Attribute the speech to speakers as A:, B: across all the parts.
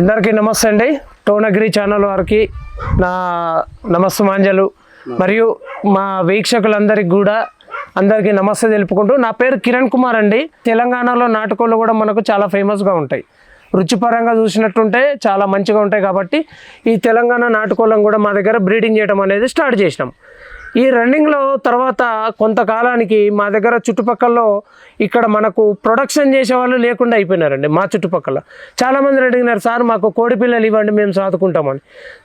A: అందరికీ నమస్తే అండి. టోనగిరి ఛానల్ వారికి నా నమస్తమాంజలు మరియు మా వీక్షకులందరికీ కూడా అందరికీ నమస్తే తెలుపుకుంటూ నా పేరు కిరణ్ కుమార్ అండి. తెలంగాణలో నాటుకోళ్ళు కూడా మనకు చాలా ఫేమస్గా ఉంటాయి. రుచిపరంగా చూసినట్టుంటే చాలా మంచిగా ఉంటాయి కాబట్టి ఈ తెలంగాణ నాటుకోళ్ళం కూడా మా దగ్గర బ్రీడింగ్ చేయడం అనేది స్టార్ట్ చేసినాం. ఈ రన్నింగ్లో తర్వాత కొంతకాలానికి మా దగ్గర చుట్టుపక్కల ఇక్కడ మనకు ప్రొడక్షన్ చేసే వాళ్ళు లేకుండా అయిపోయినారండి మా చుట్టుపక్కల. చాలామంది అడిగినారు సార్ మాకు కోడి పిల్లలు ఇవ్వండి మేము సాదుకుంటామని.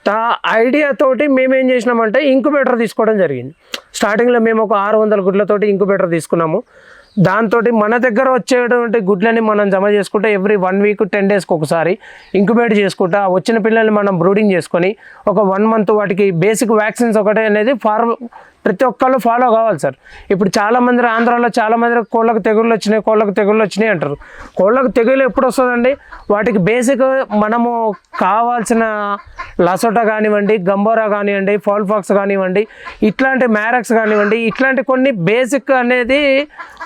A: తా ఐడియాతోటి మేమేం చేసినామంటే ఇంకుబేటర్ తీసుకోవడం జరిగింది. స్టార్టింగ్లో మేము ఒక ఆరు వందల గుడ్లతోటి ఇంకుబేటర్ తీసుకున్నాము. దాంతో మన దగ్గర వచ్చేటువంటి గుడ్లని మనం జమ చేసుకుంటే ఎవ్రీ వన్ వీక్ టెన్ డేస్కి ఒకసారి ఇంక్యుబేట్ చేసుకుంటా వచ్చిన పిల్లల్ని మనం బ్రూడింగ్ చేసుకొని ఒక వన్ మంత్ వాటికి బేసిక్ వ్యాక్సిన్స్ ఒకటే అనేది ఫార్మ్ ప్రతి ఒక్కళ్ళు ఫాలో కావాలి సార్. ఇప్పుడు చాలామంది ఆంధ్రాలో చాలామంది కోళ్ళకు తెగుళ్ళు వచ్చినాయి కోళ్ళకు తెగుళ్ళు వచ్చినాయి అంటారు. కోళ్ళకు తెగులు ఎప్పుడు వస్తుందండి? వాటికి బేసిక్ మనము కావాల్సిన లసోటా కానివ్వండి గంబోరా కానివ్వండి ఫాక్స్ కానివ్వండి ఇట్లాంటి మ్యారక్స్ కానివ్వండి ఇట్లాంటి కొన్ని బేసిక్ అనేది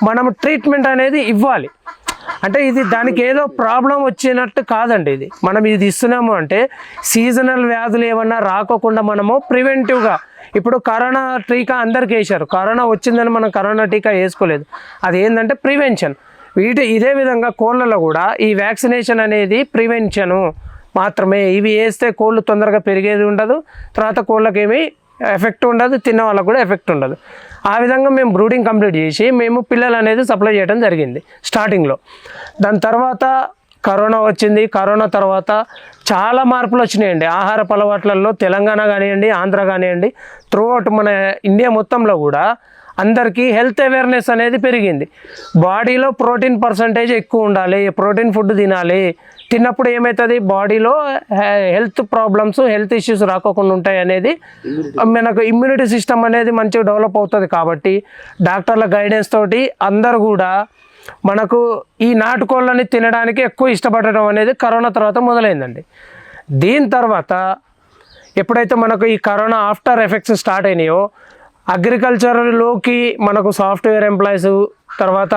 A: మనం ట్రీట్మెంట్ అనేది ఇవ్వాలి. అంటే ఇది దానికి ఏదో ప్రాబ్లం వచ్చినట్టు కాదండి ఇది. మనం ఇది ఇస్తున్నాము అంటే సీజనల్ వ్యాధులు ఏమన్నా రాకోకుండా మనము ప్రివెంటివ్గా ఇప్పుడు కరోనా టీకా అందరికి వేశారు. కరోనా వచ్చిందని మనం కరోనా టీకా వేసుకోలేదు. అది ఏంటంటే ప్రివెన్షన్. వీటి ఇదే విధంగా కోళ్ళలో కూడా ఈ వ్యాక్సినేషన్ అనేది ప్రివెన్షను మాత్రమే. ఇవి వేస్తే కోళ్ళు తొందరగా పెరిగేది ఉండదు. తర్వాత కోళ్ళకేమి ఎఫెక్ట్ ఉండదు. తిన్న వాళ్ళకు కూడా ఎఫెక్ట్ ఉండదు. ఆ విధంగా మేము బ్రూడింగ్ కంప్లీట్ చేసి మేము పిల్లలు అనేది సప్లై చేయడం జరిగింది స్టార్టింగ్లో. దాని తర్వాత కరోనా వచ్చింది కరోనా తర్వాత చాలా మార్పులు వచ్చినాయండి. ఆహారపు అలవాట్లలో తెలంగాణ కానివ్వండి ఆంధ్ర కానివ్వండి త్రూ మన ఇండియా మొత్తంలో కూడా అందరికీ హెల్త్ అవేర్నెస్ అనేది పెరిగింది. బాడీలో ప్రోటీన్ పర్సంటేజ్ ఎక్కువ ఉండాలి ప్రోటీన్ ఫుడ్ తినాలి. తిన్నప్పుడు ఏమవుతుంది బాడీలో హెల్త్ ప్రాబ్లమ్స్ హెల్త్ ఇష్యూస్ రాకోకుండా ఉంటాయి అనేది మనకు ఇమ్యూనిటీ సిస్టమ్ అనేది మంచిగా డెవలప్ అవుతుంది కాబట్టి డాక్టర్ల గైడెన్స్ తోటి అందరు కూడా మనకు ఈ నాటుకోళ్ళని తినడానికి ఎక్కువ ఇష్టపడడం అనేది కరోనా తర్వాత మొదలైందండి. దీని తర్వాత ఎప్పుడైతే మనకు ఈ కరోనా ఆఫ్టర్ ఎఫెక్ట్స్ స్టార్ట్ అయినాయో అగ్రికల్చర్లోకి మనకు సాఫ్ట్వేర్ ఎంప్లాయీస్ తర్వాత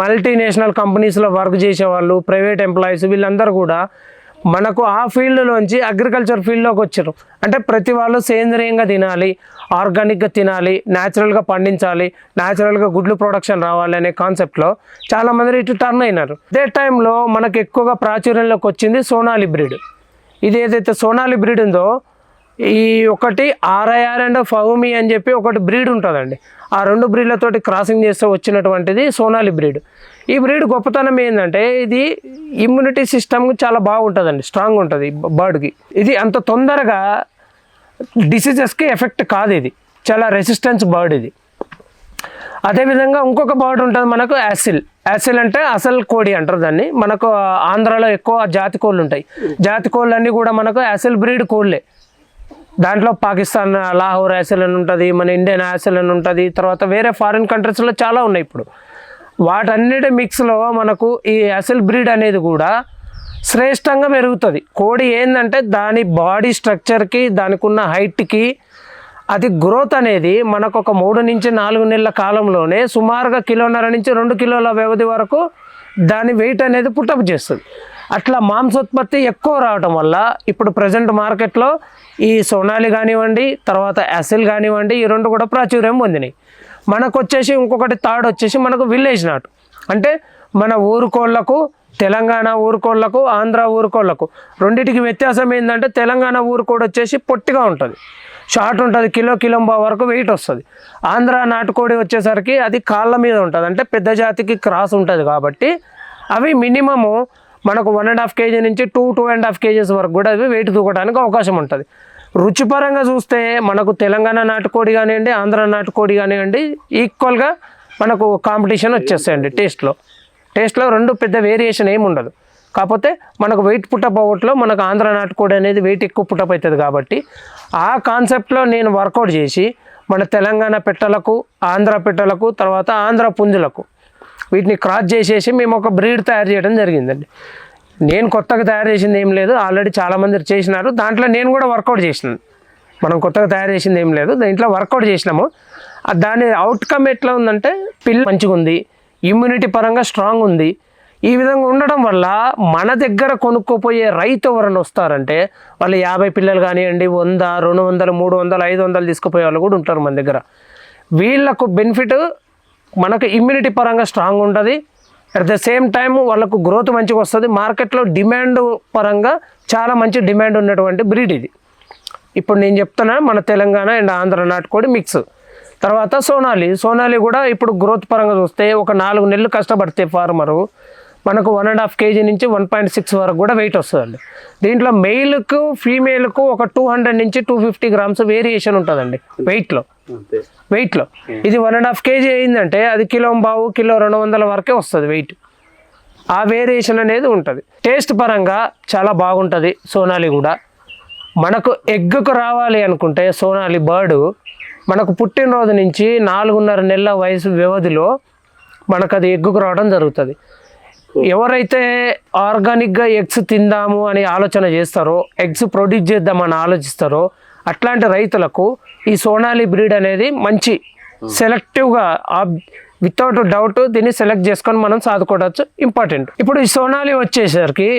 A: మల్టీనేషనల్ కంపెనీస్లో వర్క్ చేసేవాళ్ళు ప్రైవేట్ ఎంప్లాయీస్ వీళ్ళందరూ కూడా మనకు ఆ ఫీల్డ్లోంచి అగ్రికల్చర్ ఫీల్డ్లోకి వచ్చారు. అంటే ప్రతి వాళ్ళు సేంద్రియంగా తినాలి ఆర్గానిక్గా తినాలి న్యాచురల్గా పండించాలి న్యాచురల్గా గుడ్లు ప్రొడక్షన్ రావాలి అనే కాన్సెప్ట్లో చాలామంది ఇటు టర్న్ అయినారు. అదే టైంలో మనకు ఎక్కువగా ప్రాచుర్యంలోకి వచ్చింది సోనాలి బ్రీడ్. ఇది ఏదైతే సోనాలి బ్రీడ్ ఉందో ఈ ఒకటి ఆర్ఐఆర్ అండ్ ఫౌమి అని చెప్పి ఒకటి బ్రీడ్ ఉంటుందండి. ఆ రెండు బ్రీడ్లతోటి క్రాసింగ్ చేస్తే వచ్చినటువంటిది సోనాలి బ్రీడ్. ఈ బ్రీడ్ గొప్పతనం ఏంటంటే ఇది ఇమ్యూనిటీ సిస్టమ్ చాలా బాగుంటుందండి స్ట్రాంగ్ ఉంటుంది బర్డ్కి. ఇది అంత తొందరగా డిసీజెస్కి ఎఫెక్ట్ కాదు ఇది. చాలా రెసిస్టెన్స్ బర్డ్ ఇది. అదేవిధంగా ఇంకొక బర్డ్ ఉంటుంది మనకు యాసిల్. యాసిల్ అంటే అసల్ కోడి అంటారు దాన్ని. మనకు ఆంధ్రాలో ఎక్కువ జాతి కోళ్ళు ఉంటాయి. జాతి కోళ్ళు అన్నీ కూడా మనకు యాసిల్ బ్రీడ్ కోళ్ళే. దాంట్లో పాకిస్తాన్ లాహోర్ యాసిల్ అని ఉంటుంది మన ఇండియన్ యాసిల్ అని ఉంటుంది తర్వాత వేరే ఫారిన్ కంట్రీస్లో చాలా ఉన్నాయి ఇప్పుడు. వాటన్నిటి మిక్స్లో మనకు ఈ అసల్ బ్రీడ్ అనేది కూడా శ్రేష్టంగా పెరుగుతుంది. కోడి ఏంటంటే దాని బాడీ స్ట్రక్చర్కి దానికి ఉన్న హైట్కి అది గ్రోత్ అనేది మనకు ఒక మూడు నుంచి నాలుగు నెలల కాలంలోనే సుమారుగా కిలోన్నర నుంచి రెండు కిలోల వ్యవధి వరకు దాని వెయిట్ అనేది పుట్టప్ చేస్తుంది అట్లా మాంసోత్పత్తి ఎక్కువ రావటం వల్ల ఇప్పుడు ప్రజెంట్ మార్కెట్లో ఈ సోనాలి కానివ్వండి తర్వాత యాసిల్ కానివ్వండి ఈ రెండు కూడా ప్రాచుర్యం పొందినాయి. మనకు వచ్చేసి ఇంకొకటి థర్డ్ వచ్చేసి మనకు విలేజ్ నాటు. అంటే మన ఊరుకోళ్ళకు తెలంగాణ ఊరుకోళ్ళకు ఆంధ్ర ఊరుకోళ్ళకు రెండింటికి వ్యత్యాసం ఏంటంటే తెలంగాణ ఊరుకోడు వచ్చేసి పొట్టిగా ఉంటుంది. షార్ట్ ఉంటుంది కిలో కిలోంబా వరకు వెయిట్ వస్తుంది. ఆంధ్ర నాటుకోడి వచ్చేసరికి అది కాళ్ళ మీద ఉంటుంది. అంటే పెద్ద జాతికి క్రాస్ ఉంటుంది కాబట్టి అవి మినిమము మనకు వన్ అండ్ హాఫ్ కేజీ నుంచి two two and half KGs వరకు కూడా అవి వెయిట్ దూకడానికి అవకాశం ఉంటుంది. రుచిపరంగా చూస్తే మనకు తెలంగాణ నాటుకోడి కానివ్వండి ఆంధ్ర నాటుకోడి కానివ్వండి ఈక్వల్గా మనకు కాంపిటీషన్ వచ్చేస్తాయండి టేస్ట్లో టేస్ట్లో రెండు పెద్ద వేరియేషన్ ఏమి ఉండదు. కాకపోతే మనకు వెయిట్ పుట్టప్ అవ్వట్లో మనకు ఆంధ్ర నాటుకోడి అనేది వెయిట్ ఎక్కువ పుట్టప్ అవుతుంది కాబట్టి ఆ కాన్సెప్ట్లో నేను వర్కౌట్ చేసి మన తెలంగాణ పెట్టలకు ఆంధ్ర పెట్టలకు తర్వాత ఆంధ్ర పుంజులకు వీటిని క్రాస్ చేసేసి మేము ఒక బ్రీడ్ తయారు చేయడం జరిగిందండి. నేను కొత్తగా తయారు చేసింది ఏం లేదు. ఆల్రెడీ చాలామంది చేసినారు. దాంట్లో నేను కూడా వర్కౌట్ చేసినాను. మనం కొత్తగా తయారు చేసింది ఏం లేదు. దీంట్లో వర్కౌట్ చేసినాము. దాని అవుట్కమ్ ఎట్లా ఉందంటే పిల్ల మంచిగా ఉంది. ఇమ్యూనిటీ పరంగా స్ట్రాంగ్ ఉంది. ఈ విధంగా ఉండడం వల్ల మన దగ్గర కొనుక్కోపోయే రైతు ఎవరైనా వస్తారంటే వాళ్ళు యాభై పిల్లలు కానివ్వండి వంద రెండు వందలు మూడు వందలు ఐదు వందలు తీసుకుపోయే వాళ్ళు కూడా ఉంటారు మన దగ్గర. వీళ్ళకు బెనిఫిట్ మనకు ఇమ్యూనిటీ పరంగా స్ట్రాంగ్ ఉంటుంది. అట్ ద సేమ్ టైం వాళ్ళకు గ్రోత్ మంచిగా వస్తుంది. మార్కెట్లో డిమాండ్ పరంగా చాలా మంచి డిమాండ్ ఉన్నటువంటి బ్రీడ్ ఇది. ఇప్పుడు నేను చెప్తున్నా మన తెలంగాణ అండ్ ఆంధ్ర నాటుకోడి మిక్స్ తర్వాత సోనాలి. సోనాలి కూడా ఇప్పుడు గ్రోత్ పరంగా చూస్తే ఒక నాలుగు నెలలు కష్టపడితే ఫార్మరు మనకు వన్ అండ్ హాఫ్ కేజీ నుంచి వన్ పాయింట్ సిక్స్ వరకు కూడా వెయిట్ వస్తుందండి. దీంట్లో మెయిల్కు ఫీమేల్కు ఒక టూ హండ్రెడ్ నుంచి టూ ఫిఫ్టీ గ్రామ్స్ వేరియేషన్ ఉంటుందండి వెయిట్లో వెయిట్లో ఇది వన్ అండ్ హాఫ్ కేజీ అయిందంటే అది కిలో బావు కిలో రెండు వందల వరకే వస్తుంది వెయిట్ ఆ వేరియేషన్ అనేది ఉంటుంది. టేస్ట్ పరంగా చాలా బాగుంటుంది సోనాలి కూడా. మనకు ఎగ్గుకు రావాలి అనుకుంటే సోనాలి బర్డు మనకు పుట్టినరోజు నుంచి నాలుగున్నర నెలల వయసు వ్యవధిలో మనకు అది ఎగ్గుకు రావడం జరుగుతుంది. ఎవరైతే ఆర్గానిక్గా ఎగ్స్ తిందాము అని ఆలోచన చేస్తారో ఎగ్స్ ప్రొడ్యూస్ చేద్దామని ఆలోచిస్తారో అట్లాంటి రైతులకు ఈ సోనాలి బ్రీడ్ అనేది మంచి సెలెక్టివ్గా వితౌట్ డౌట్ దీన్ని సెలెక్ట్ చేసుకొని మనం సాదుకోవచ్చు ఇంపార్టెంట్ ఇప్పుడు ఈ సోనాలి వచ్చేసరికి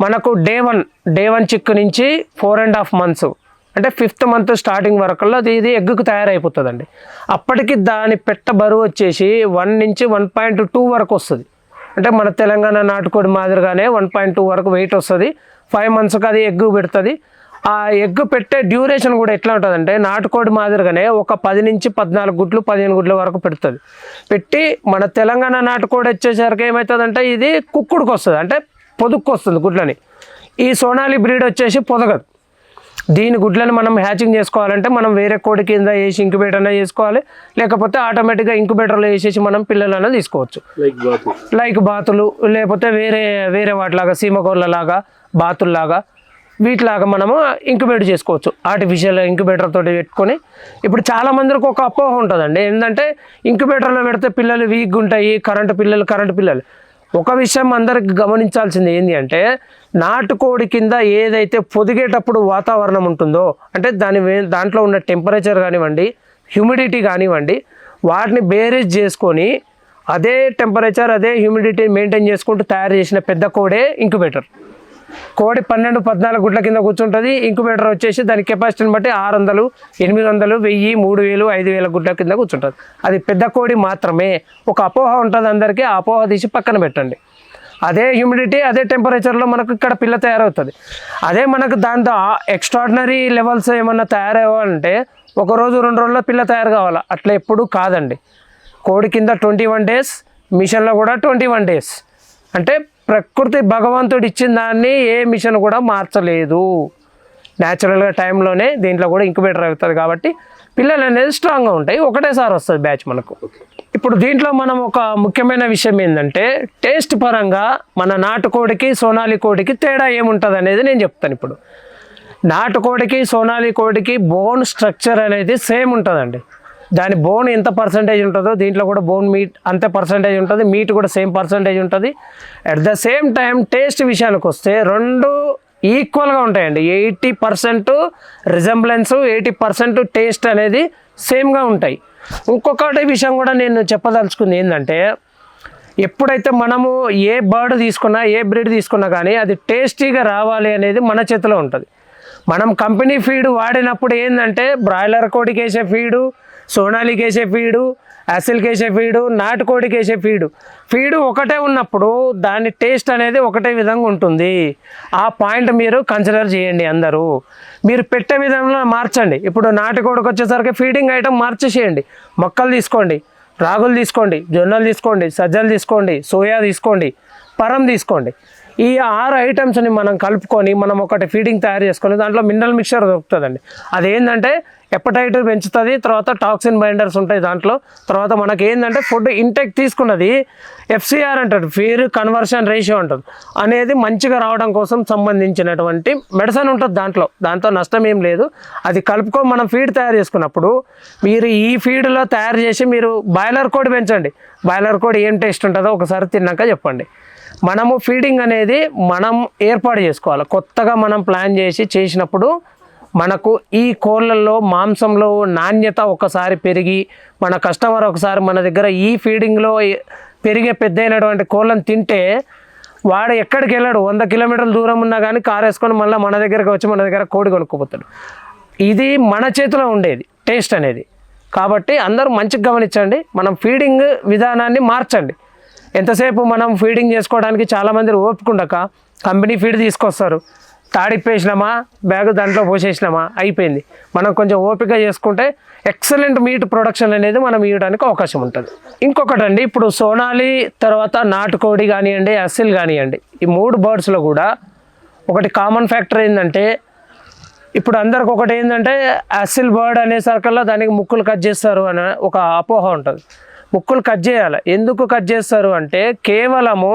A: మనకు day one day one chick నుంచి ఫోర్ అండ్ హాఫ్ మంత్స్ అంటే ఫిఫ్త్ మంత్ స్టార్టింగ్ వరకుల్లో అది ఇది ఎగ్గుకు తయారైపోతుందండి. అప్పటికి దాని పెట్ట బరువు వచ్చేసి వన్ నుంచి వన్ పాయింట్ టూ వరకు వస్తుంది. అంటే మన తెలంగాణ నాటుకోడి మాదిరిగానే వన్ పాయింట్ టూ వరకు వెయిట్ వస్తుంది. ఫైవ్ మంత్స్కి అది ఎగ్గు పెడుతుంది. ఆ ఎగ్ పెట్టే డ్యూరేషన్ కూడా ఎట్లా ఉంటుందంటే నాటుకోడి మాదిరిగానే ఒక పది నుంచి పద్నాలుగు గుడ్లు పదిహేను గుడ్ల వరకు పెడుతుంది. పెట్టి మన తెలంగాణ నాటుకోడి వచ్చేసరికి ఏమవుతుందంటే ఇది కుక్కుడికి వస్తుంది అంటే పొదుక్కు వస్తుంది గుడ్లని. ఈ సోనాలి బ్రీడ్ వచ్చేసి పొదగదు. దీని గుడ్లను మనం హ్యాచింగ్ చేసుకోవాలంటే మనం వేరే కోడి కింద వేసి ఇంక్యుబేటర్ అయినా చేసుకోవాలి. లేకపోతే ఆటోమేటిక్గా ఇంక్యుబేటర్లో వేసేసి మనం పిల్లలైనా తీసుకోవచ్చు.
B: లైక్
A: బాతులు లేకపోతే వేరే వేరే వాటిలాగా సీమకోళ్ళలాగా బాతుల్లాగా వీటిలాగా మనము ఇంక్యుబేట్ చేసుకోవచ్చు. ఆర్టిఫిషియల్ ఇంక్యుబేటర్ తోటి పెట్టుకొని. ఇప్పుడు చాలా మందికి ఒక అపోహ ఉంటుందండి. ఏంటంటే ఇంక్యుబేటర్లో పెడితే పిల్లలు వీక్గా ఉంటాయి కరెంటు పిల్లలు కరెంటు పిల్లలు. ఒక విషయం అందరికి గమనించాల్సింది ఏంటి అంటే నాటుకోడి కింద ఏదైతే పొదిగేటప్పుడు వాతావరణం ఉంటుందో అంటే దాని దాంట్లో ఉన్న టెంపరేచర్ కానివ్వండి హ్యూమిడిటీ కానివ్వండి వాటిని బేరేజ్ చేసుకొని అదే టెంపరేచర్ అదే హ్యూమిడిటీ మెయింటైన్ చేసుకుంటూ తయారు చేసిన పెద్ద కోడే ఇంక్యుబేటర్. కోడి పన్నెండు పద్నాలుగు గుడ్ల కింద కూర్చుంటుంది. ఇంక్యుబేటర్ వచ్చేసి దాని కెపాసిటీని బట్టి ఆరు వందలు ఎనిమిది వందలు వెయ్యి మూడు వేలు ఐదు వేల గుడ్ల కింద కూర్చుంటుంది. అది పెద్ద కోడి మాత్రమే. ఒక అపోహ ఉంటుంది అందరికీ ఆ అపోహ తీసి పక్కన పెట్టండి. అదే హ్యూమిడిటీ అదే టెంపరేచర్లో మనకు ఇక్కడ పిల్ల తయారవుతుంది. అదే మనకు దాంతో ఎక్స్ట్రాడినరీ లెవెల్స్ ఏమన్నా తయారవ్వాలంటే ఒక రోజు రెండు రోజుల్లో పిల్ల తయారు కావాలా? అట్లా ఎప్పుడూ కాదండి. కోడి కింద ట్వంటీ వన్ డేస్ మిషన్లో కూడా ట్వంటీ వన్ డేస్ అంటే ప్రకృతి భగవంతుడు ఇచ్చిన దాన్ని ఏ మిషన్ కూడా మార్చలేదు. న్యాచురల్గా టైంలోనే దీంట్లో కూడా ఇంక్యుబేటర్ అవుతుంది కాబట్టి పిల్లలు అనేది స్ట్రాంగ్గా ఉంటాయి. ఒకటేసారి వస్తుంది బ్యాచ్ మనకు. ఇప్పుడు దీంట్లో మనం ఒక ముఖ్యమైన విషయం ఏంటంటే టేస్ట్ పరంగా మన నాటుకోడికి సోనాలి కోడికి తేడా ఏముంటుంది అనేది నేను చెప్తాను ఇప్పుడు. నాటుకోడికి సోనాలి కోడికి బోన్ స్ట్రక్చర్ అనేది సేమ్ ఉంటుందండి. దాని బోన్ ఎంత పర్సంటేజ్ ఉంటుందో దీంట్లో కూడా బోన్ మీట్ అంతే పర్సంటేజ్ ఉంటుంది మీట్ కూడా సేమ్ పర్సంటేజ్ ఉంటుంది. At the same time taste విషయానికి వస్తే రెండు ఈక్వల్గా ఉంటాయండి. Eighty percent resemblance eighty percent taste అనేది సేమ్గా ఉంటాయి. ఇంకొకటి విషయం కూడా నేను చెప్పదలుచుకుంది ఏంటంటే ఎప్పుడైతే మనము ఏ బర్డ్ తీసుకున్నా ఏ బ్రీడ్ తీసుకున్నా కానీ అది టేస్టీగా రావాలి అనేది మన చేతిలో ఉంటుంది. మనం కంపెనీ ఫీడ్ వాడినప్పుడు ఏంటంటే బ్రాయిలర్ కోడికి వేసే ఫీడు సోనాలికి వేసే ఫీడు అసిల్కి వేసే ఫీడు నాటుకోడికి వేసే ఫీడు. ఫీడు ఒకటే ఉన్నప్పుడు దాని టేస్ట్ అనేది ఒకటే విధంగా ఉంటుంది. ఆ పాయింట్ మీరు కన్సిడర్ చేయండి అందరూ. మీరు పెట్టే విధంలో మార్చండి. ఇప్పుడు నాటుకోడికి వచ్చేసరికి ఫీడింగ్ ఐటమ్ మార్చేసేయండి. మొక్కలు తీసుకోండి రాగులు తీసుకోండి జొన్నలు తీసుకోండి సజ్జలు తీసుకోండి సోయా తీసుకోండి పరం తీసుకోండి. ఈ ఆరు ఐటమ్స్ని మనం కలుపుకొని మనం ఒకటి ఫీడింగ్ తయారు చేసుకొని దాంట్లో మినరల్ మిక్చర్ దొరుకుతుందండి. అదేంటంటే ఎప్పటైట్ పెంచుతుంది తర్వాత టాక్సిన్ బైండర్స్ ఉంటాయి దాంట్లో. తర్వాత మనకి ఏంటంటే ఫుడ్ ఇంటెక్ తీసుకున్నది ఎఫ్సిఆర్ అంటాడు ఫీర్ కన్వర్షన్ రేషియో అంటుంది అనేది మంచిగా రావడం కోసం సంబంధించినటువంటి మెడిసిన్ ఉంటుంది దాంట్లో. దాంతో నష్టం ఏం లేదు. అది కలుపుకొని మనం ఫీడ్ తయారు చేసుకున్నప్పుడు మీరు ఈ ఫీడ్లో తయారు చేసి మీరు బాయిలర్ కోడి పెంచండి. బాయిలర్ కోడి ఏం టేస్ట్ ఉంటుందో ఒకసారి తిన్నాక చెప్పండి. మనము ఫీడింగ్ అనేది మనం ఏర్పాటు చేసుకోవాలి. కొత్తగా మనం ప్లాన్ చేసి చేసినప్పుడు మనకు ఈ కోళ్ళల్లో మాంసంలో నాణ్యత ఒకసారి పెరిగి మన కస్టమర్ ఒకసారి మన దగ్గర ఈ ఫీడింగ్లో పెరిగే పెద్ద అయినటువంటి కోళ్ళని తింటే వాడు ఎక్కడికి వెళ్ళాడు వంద కిలోమీటర్ల దూరం ఉన్నా కానీ కారు వేసుకొని మళ్ళీ మన దగ్గరకు వచ్చి మన దగ్గర కోడి కొనుక్కోపోతాడు ఇది మన చేతిలో ఉండేది టేస్ట్ అనేది. కాబట్టి అందరూ మంచిగా గమనించండి మనం ఫీడింగ్ విధానాన్ని మార్చండి. ఎంతసేపు మనం ఫీడింగ్ చేసుకోవడానికి చాలామంది ఓపుకుండక కంపెనీ ఫీడ్ తీసుకొస్తారు. తాడిప్పేసినామా? బ్యాగ్ దాంట్లో పోసేసినామా? అయిపోయింది. మనం కొంచెం ఓపిక చేసుకుంటే ఎక్సలెంట్ మీట్ ప్రొడక్షన్ అనేది మనం ఇవ్వడానికి అవకాశం ఉంటుంది. ఇంకొకటి అండి ఇప్పుడు సోనాలి తర్వాత నాటుకోడి కానివ్వండి అస్సిల్ కానివ్వండి ఈ మూడు బర్డ్స్లో కూడా ఒకటి కామన్ ఫ్యాక్టర్ ఏంటంటే ఇప్పుడు అందరికి ఒకటి ఏంటంటే అసిల్ బర్డ్ అనేసరికల్లా దానికి ముక్కులు కట్ చేస్తారు అనే ఒక అపోహ ఉంటుంది. ముక్కులు కట్ చేయాలి. ఎందుకు కట్ చేస్తారు అంటే కేవలము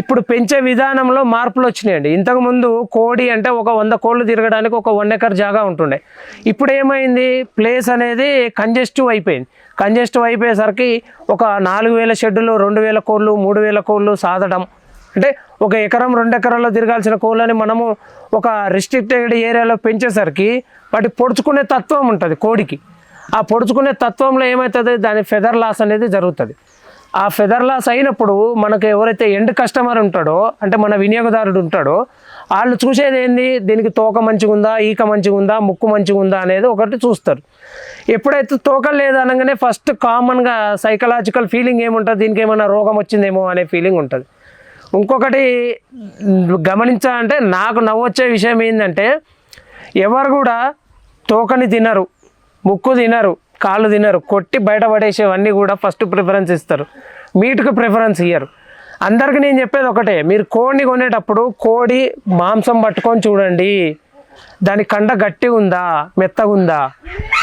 A: ఇప్పుడు పెంచే విధానంలో మార్పులు వచ్చినాయండి. ఇంతకుముందు కోడి అంటే ఒక వంద కోళ్ళు తిరగడానికి ఒక వన్ ఎకర్ జాగా ఉంటుండే. ఇప్పుడు ఏమైంది? ప్లేస్ అనేది కంజెస్టివ్ అయిపోయింది. కంజెస్టివ్ అయిపోయేసరికి ఒక నాలుగు వేల షెడ్యూలు రెండు వేల కోళ్ళు మూడు వేల కోళ్ళు సాధడం. అంటే ఒక ఎకరం రెండు ఎకరాల్లో తిరగాల్సిన కోళ్ళని మనము ఒక రిస్ట్రిక్టెడ్ ఏరియాలో పెంచేసరికి వాటి పొడుచుకునే తత్వం ఉంటుంది కోడికి. ఆ పొడుచుకునే తత్వంలో ఏమవుతుంది దాని ఫెదర్ లాస్ అనేది జరుగుతుంది. ఆ ఫెదర్ లాస్ అయినప్పుడు మనకు ఎవరైతే ఎండ్ కస్టమర్ ఉంటాడో అంటే మన వినియోగదారుడు ఉంటాడో వాళ్ళు చూసేది ఏంది? దీనికి తోక మంచిగా ఉందా? ఈక మంచిగా ఉందా? ముక్కు మంచిగా ఉందా? అనేది ఒకటి చూస్తారు. ఎప్పుడైతే తోక లేదనగానే ఫస్ట్ కామన్గా సైకలాజికల్ ఫీలింగ్ ఏముంటుంది? దీనికి ఏమైనా రోగం వచ్చిందేమో అనే ఫీలింగ్ ఉంటుంది. ఇంకొకటి గమనించాలంటే నాకు నవ్వొచ్చే విషయం ఏంటంటే ఎవరు కూడా తోకని తినరు ముక్కు తినరు. కాళ్ళు తినరు కొట్టి బయట పడేసేవన్నీ కూడా ఫస్ట్ ప్రిఫరెన్స్ ఇస్తారు. మీట్కి ప్రిఫరెన్స్ ఇయ్యరు. అందరికీ నేను చెప్పేది ఒకటే మీరు కోడిని కొనేటప్పుడు కోడి మాంసం పట్టుకొని చూడండి. దాని కండ గట్టిగా ఉందా మెత్తగా ఉందా?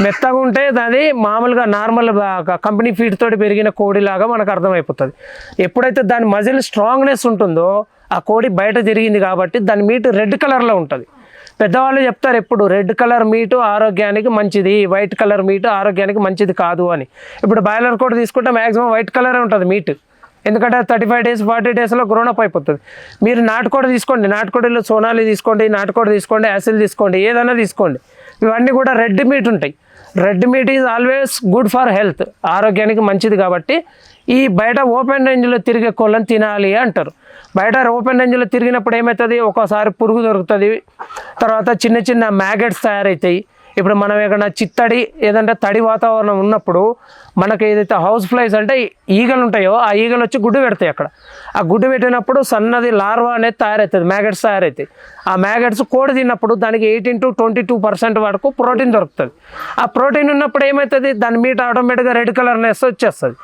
A: మెత్తగా ఉంటే దాని మామూలుగా నార్మల్ కంపెనీ ఫీడ్ తోటి పెరిగిన కోడిలాగా మనకు అర్థమైపోతుంది. ఎప్పుడైతే దాని మజిల్ స్ట్రాంగ్నెస్ ఉంటుందో ఆ కోడి బయట తిరిగింది కాబట్టి దాని మీట్ రెడ్ కలర్లో ఉంటుంది. పెద్దవాళ్ళు చెప్తారు ఎప్పుడు రెడ్ కలర్ మీటు ఆరోగ్యానికి మంచిది వైట్ కలర్ మీటు ఆరోగ్యానికి మంచిది కాదు అని. ఇప్పుడు బాయిలర్ కోడి తీసుకుంటే మ్యాక్సిమం వైట్ కలరే ఉంటుంది మీటు. ఎందుకంటే థర్టీ ఫైవ్ డేస్ ఫార్టీ డేస్లో గ్రోనప్ అయిపోతుంది. మీరు నాటుకోడి తీసుకోండి నాటుకోడిలో సోనాలి తీసుకోండి నాటుకోడి తీసుకోండి యాసిల్ తీసుకోండి ఏదైనా తీసుకోండి. ఇవన్నీ కూడా రెడ్ మీట్ ఉంటాయి. Red meat is always good for health ఆరోగ్యానికి మంచిది కాబట్టి ఈ బయట ఓపెన్ రేంజ్లో తిరిగే కోళ్ళని తినాలి అంటారు. బయట ఓపెన్ రేంజ్లో తిరిగినప్పుడు ఏమవుతుంది ఒక్కోసారి పురుగు దొరుకుతుంది. తర్వాత చిన్న చిన్న మ్యాగెట్స్ తయారవుతాయి ఇప్పుడు మనం ఏదైనా చిత్తడి ఏదంటే తడి వాతావరణం ఉన్నప్పుడు మనకి ఏదైతే హౌస్ ఫ్లైస్ అంటే ఈగలు ఉంటాయో ఆ ఈగలు వచ్చి గుడ్డు పెడతాయి అక్కడ. ఆ గుడ్డు పెట్టినప్పుడు సన్నది లార్వా అనేది తయారవుతుంది మ్యాగెట్స్ తయారవుతాయి ఆ మ్యాగెట్స్ కోడి తిన్నప్పుడు దానికి eighteen to twenty two percent వరకు ప్రోటీన్ దొరుకుతుంది. ఆ ప్రోటీన్ ఉన్నప్పుడు ఏమవుతుంది దాని మీట ఆటోమేటిక్గా రెడ్ కలర్నెస్ వచ్చేస్తుంది.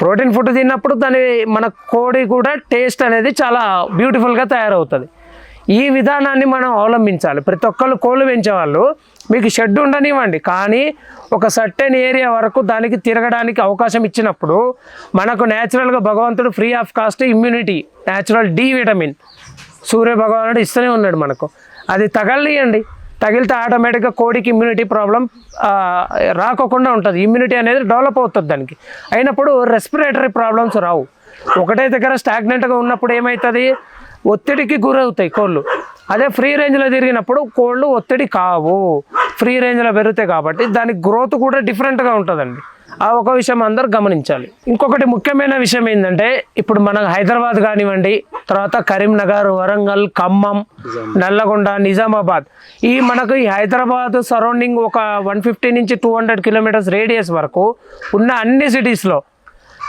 A: ప్రోటీన్ ఫుడ్ తిన్నప్పుడు దాని మన కోడి కూడా టేస్ట్ అనేది చాలా బ్యూటిఫుల్గా తయారవుతుంది. ఈ విధానాన్ని మనం అవలంబించాలి. ప్రతి ఒక్కళ్ళు కోళ్ళు పెంచేవాళ్ళు. మీకు షెడ్ ఉండనివ్వండి. కానీ ఒక సర్టెన్ ఏరియా వరకు దానికి తిరగడానికి అవకాశం ఇచ్చినప్పుడు మనకు న్యాచురల్గా భగవంతుడు free of cost immunity natural D vitamin Surya భగవానుడు ఇస్తూనే ఉన్నాడు మనకు. అది తగలియండి తగిలితే ఆటోమేటిక్గా కోడికి ఇమ్యూనిటీ ప్రాబ్లం రాకోకుండా ఉంటుంది. ఇమ్యూనిటీ అనేది డెవలప్ అవుతుంది దానికి. అయినప్పుడు రెస్పిరేటరీ ప్రాబ్లమ్స్ రావు. ఒకటే దగ్గర స్టాగ్నెంట్గా ఉన్నప్పుడు ఏమవుతుంది ఒత్తిడికి గురవుతాయి కోళ్ళు. అదే ఫ్రీ రేంజ్లో తిరిగినప్పుడు కోళ్ళు ఒత్తిడి కావు. ఫ్రీ రేంజ్లో పెరుగుతాయి కాబట్టి దాని గ్రోత్ కూడా డిఫరెంట్గా ఉంటుందండి. ఆ ఒక విషయం అందరు గమనించాలి. ఇంకొకటి ముఖ్యమైన విషయం ఏంటంటే ఇప్పుడు మన హైదరాబాద్ కానివ్వండి తర్వాత కరీంనగర్ వరంగల్ ఖమ్మం నల్లగొండ నిజామాబాద్. ఈ మనకు ఈ హైదరాబాద్ సరౌండింగ్ ఒక వన్ ఫిఫ్టీ నుంచి టూ హండ్రెడ్ కిలోమీటర్స్ రేడియస్ వరకు ఉన్న అన్ని సిటీస్లో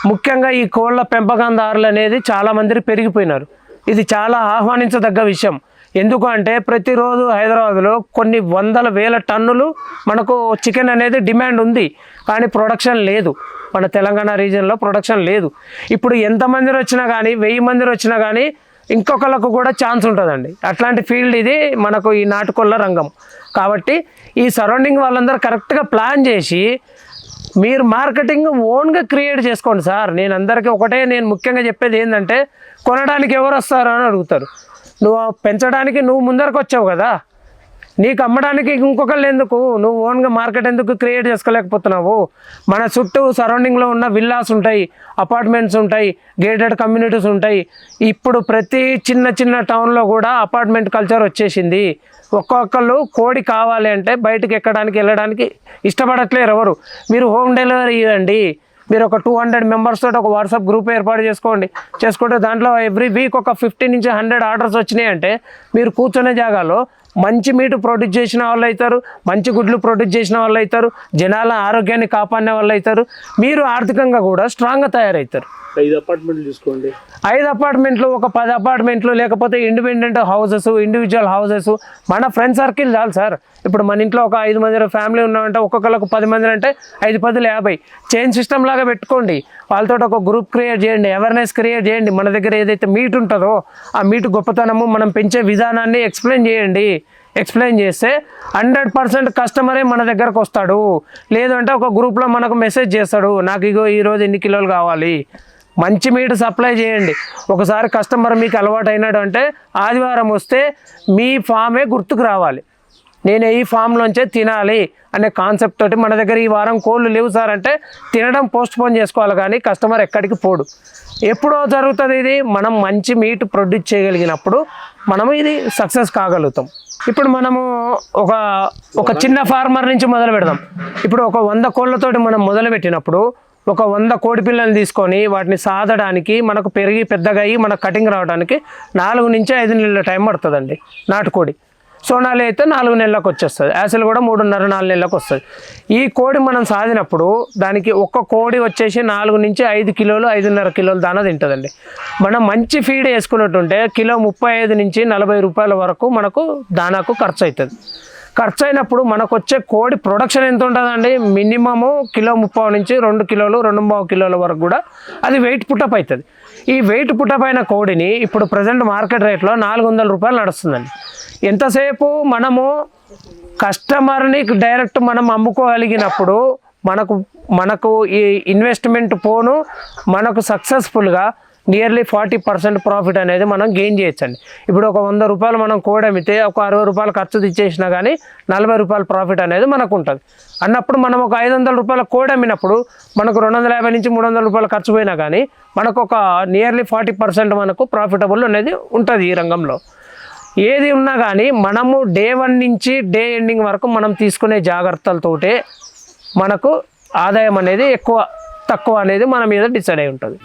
A: ముఖ్యంగా ఈ కోళ్ళ పెంపకందారులు అనేది చాలా మంది పెరిగిపోయినారు. ఇది చాలా ఆహ్వానించదగ్గ విషయం. ఎందుకు అంటే ప్రతిరోజు హైదరాబాద్లో కొన్ని వందల వేల టన్నులు మనకు చికెన్ అనేది డిమాండ్ ఉంది. కానీ ప్రొడక్షన్ లేదు. మన తెలంగాణ రీజియన్లో ప్రొడక్షన్ లేదు. ఇప్పుడు ఎంతమంది వచ్చినా కానీ వెయ్యి మంది వచ్చినా కానీ ఇంకొకళ్ళకు కూడా ఛాన్స్ ఉంటుందండి. అట్లాంటి ఫీల్డ్ ఇది మనకు ఈ నాటుకోళ్ళ రంగం. కాబట్టి ఈ సరౌండింగ్ వాళ్ళందరూ కరెక్ట్గా ప్లాన్ చేసి మీరు మార్కెటింగ్ ఓన్గా క్రియేట్ చేసుకోండి సార్. నేను అందరికీ ఒకటే నేను ముఖ్యంగా చెప్పేది ఏంటంటే కొనడానికి ఎవరు వస్తారు అని అడుగుతారు. నువ్వు పెంచడానికి నువ్వు ముందరకు వచ్చావు కదా? నీకు అమ్మడానికి ఇంకొకళ్ళు ఎందుకు? నువ్వు ఓన్గా మార్కెట్ ఎందుకు క్రియేట్ చేసుకోలేకపోతున్నావు? మన చుట్టూ సరౌండింగ్లో ఉన్న విల్లాస్ ఉంటాయి అపార్ట్మెంట్స్ ఉంటాయి గేటెడ్ కమ్యూనిటీస్ ఉంటాయి. ఇప్పుడు ప్రతి చిన్న చిన్న టౌన్లో కూడా అపార్ట్మెంట్ కల్చర్ వచ్చేసింది. ఒక్కొక్కళ్ళు కోడి కావాలి అంటే బయటకు ఎక్కడానికి వెళ్ళడానికి ఇష్టపడట్లేరు ఎవరు. మీరు హోమ్ డెలివరీ ఇవ్వండి. మీరు ఒక టూ హండ్రెడ్ మెంబర్స్ తోటి ఒక వాట్సాప్ గ్రూప్ ఏర్పాటు చేసుకోండి. చేసుకుంటే దాంట్లో ఎవ్రీ వీక్ ఒక ఫిఫ్టీ నుంచి హండ్రెడ్ ఆర్డర్స్ వచ్చినాయి అంటే మీరు కూర్చునే జాగాలో మంచి మీటు ప్రొడ్యూస్ చేసిన వాళ్ళు అవుతారు మంచి గుడ్లు ప్రొడ్యూస్ చేసిన వాళ్ళు అవుతారు జనాల ఆరోగ్యాన్ని కాపాడిన వాళ్ళు అవుతారు మీరు ఆర్థికంగా కూడా స్ట్రాంగ్గా తయారవుతారు
B: ఐదు అపార్ట్మెంట్లు తీసుకోండి.
A: ఐదు అపార్ట్మెంట్లు ఒక పది అపార్ట్మెంట్లు లేకపోతే ఇండిపెండెంట్ హౌసెస్ ఇండివిజువల్ హౌసెస్ మన ఫ్రెండ్ సర్కిల్ చాలు సార్. ఇప్పుడు మన ఇంట్లో ఒక ఐదు మంది ఫ్యామిలీ ఉన్నామంటే ఒక్కొక్కరికి పది మంది అంటే ఐదు పదులు యాభై. చైన్ సిస్టమ్ లాగా పెట్టుకోండి. వాళ్ళతో ఒక గ్రూప్ క్రియేట్ చేయండి అవేర్నెస్ క్రియేట్ చేయండి. మన దగ్గర ఏదైతే మీట్ ఉంటుందో ఆ మీట్ గొప్పతనము మనం పెంచే విధానాన్ని ఎక్స్ప్లెయిన్ చేయండి. ఎక్స్ప్లెయిన్ చేస్తే హండ్రెడ్ పర్సెంట్ కస్టమరే మన దగ్గరకు వస్తాడు. లేదంటే ఒక గ్రూప్లో మనకు మెసేజ్ చేస్తాడు నాకు ఇగో ఈరోజు ఎన్ని కిలోలు కావాలి. మంచి మీట సప్లై చేయండి. ఒకసారి కస్టమర్ మీకు అలవాటు అయినాడు అంటే ఆదివారం వస్తే మీ ఫామే గుర్తుకు రావాలి. నేను ఈ ఫామ్లోంచే తినాలి అనే కాన్సెప్ట్ తోటి మన దగ్గర ఈ వారం కోళ్ళు లేవు సార్ అంటే తినడం పోస్ట్ పోన్ చేసుకోవాలి కానీ కస్టమర్ ఎక్కడికి పోడు. ఎప్పుడో జరుగుతుంది ఇది. మనం మంచి మీట్ ప్రొడ్యూస్ చేయగలిగినప్పుడు మనము ఇది సక్సెస్ కాగలుగుతాం. ఇప్పుడు మనము ఒక ఒక చిన్న ఫార్మర్ నుంచి మొదలు పెడదాం. ఇప్పుడు ఒక వంద కోళ్ళతోటి మనం మొదలు పెట్టినప్పుడు ఒక వంద కోడి పిల్లల్ని తీసుకొని వాటిని సాదడానికి మనకు పెరిగి పెద్దగా అయ్యి మనకు కటింగ్ రావడానికి నాలుగు నుంచి ఐదు నెలల టైం పడుతుందండి నాటుకోడి. సోనాలి అయితే నాలుగు నెలలకు వచ్చేస్తుంది. యాసలు కూడా మూడున్నర నాలుగు నెలలకు వస్తుంది. ఈ కోడి మనం సాదినప్పుడు దానికి ఒక్క కోడి వచ్చేసి నాలుగు నుంచి ఐదు కిలోలు ఐదున్నర కిలోలు దానా తింటుందండి. మనం మంచి ఫీడ్ వేసుకున్నట్టుంటే కిలో ముప్పై ఐదు నుంచి నలభై రూపాయల వరకు మనకు దానాకు ఖర్చు అవుతుంది ఖర్చు అయినప్పుడు మనకు వచ్చే కోడి ప్రొడక్షన్ ఎంత ఉంటుందండి మినిమము కిలో ముప్పై నుంచి రెండు కిలోలు రెండు పావు కిలోల వరకు కూడా అది వెయిట్ పుట్టప్ అవుతుంది ఈ వెయిట్ పుట్టప్ అయిన కోడిని ఇప్పుడు ప్రజెంట్ మార్కెట్ రేట్లో నాలుగు వందల రూపాయలు నడుస్తుందండి. ఎంతసేపు మనము కస్టమర్ని డైరెక్ట్ మనం అమ్ముకోగలిగినప్పుడు మనకు మనకు ఈ ఇన్వెస్ట్మెంట్ పోను మనకు సక్సెస్ఫుల్గా నియర్లీ ఫార్టీ పర్సెంట్ ప్రాఫిట్ అనేది మనం గెయిన్ చేయొచ్చండి. ఇప్పుడు ఒక వంద రూపాయలు మనం కోడి ఒక అరవై రూపాయలు ఖర్చు తెచ్చేసినా కానీ నలభై రూపాయల ప్రాఫిట్ అనేది మనకు ఉంటుంది అన్నప్పుడు మనం ఒక ఐదు వందల రూపాయల కోడి మనకు రెండు వందల యాభై నుంచి మూడు వందల రూపాయలు ఖర్చు పోయినా కానీ మనకు ఒక నియర్లీ ఫార్టీ పర్సెంట్ మనకు ప్రాఫిటబుల్ అనేది ఉంటుంది ఈ రంగంలో. ఏది ఉన్నా కానీ మనము డే వన్ నుంచి డే ఎండింగ్ వరకు మనం తీసుకునే జాగ్రత్తలతోటే మనకు ఆదాయం అనేది ఎక్కువ తక్కువ అనేది మన మీద డిసైడ్ అయి ఉంటుంది.